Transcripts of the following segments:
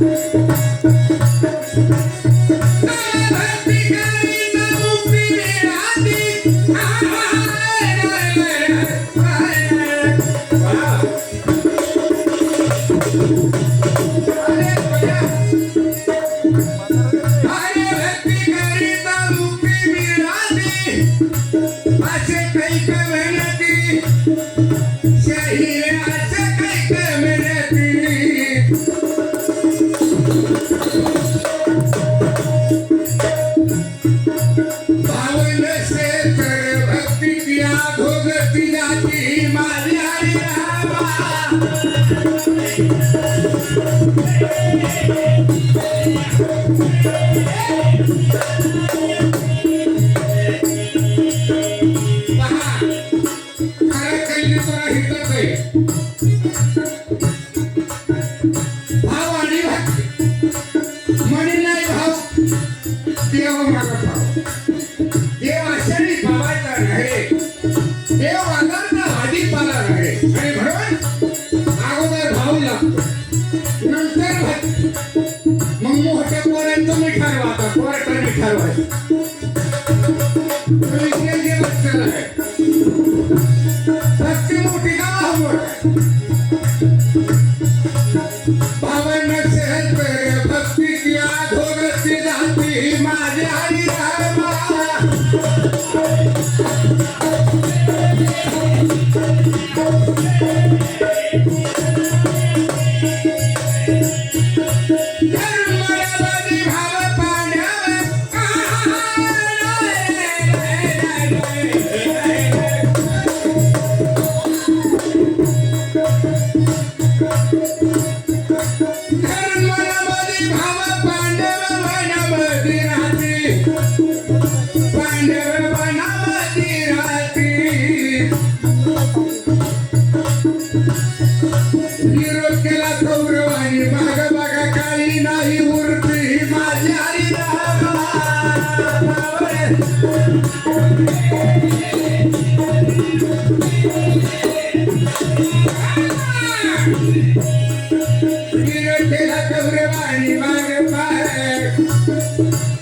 Música आणि म्हणे नाही भाव. देव माझा भाव. देव आषाढी भावाचा नव्हे देव आधारचा अधिक पाला नव्हे आणि म्हणून अगोदर भाऊ लागतो. नंतर मग मोठ्या पोरांचं मी ठरवा आता. पोराचं मी ठरवायचं. make it. Muhammad. डोरे पाणी मागे पाय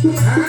Huh?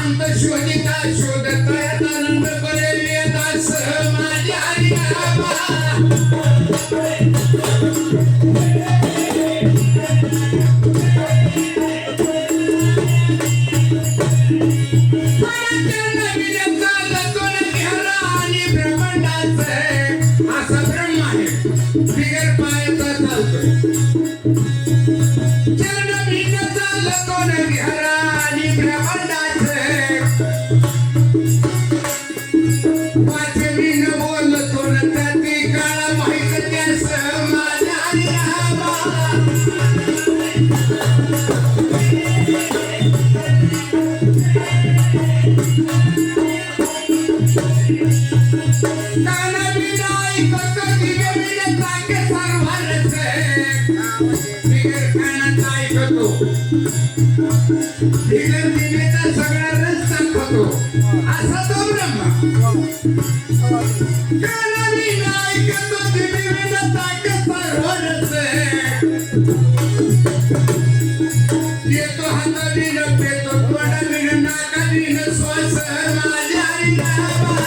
शांत शोधिता शोधता नंद बरे सहमाजी तिकडे दिलेला सगळा रस संपतो. असा तो ब्रह्मा. कानाली नायक तो दिलेला ताक सर्वरस येतो हाताली न पेतो तोडाली न नाकाली न श्वास. माझ्या आई बाबा.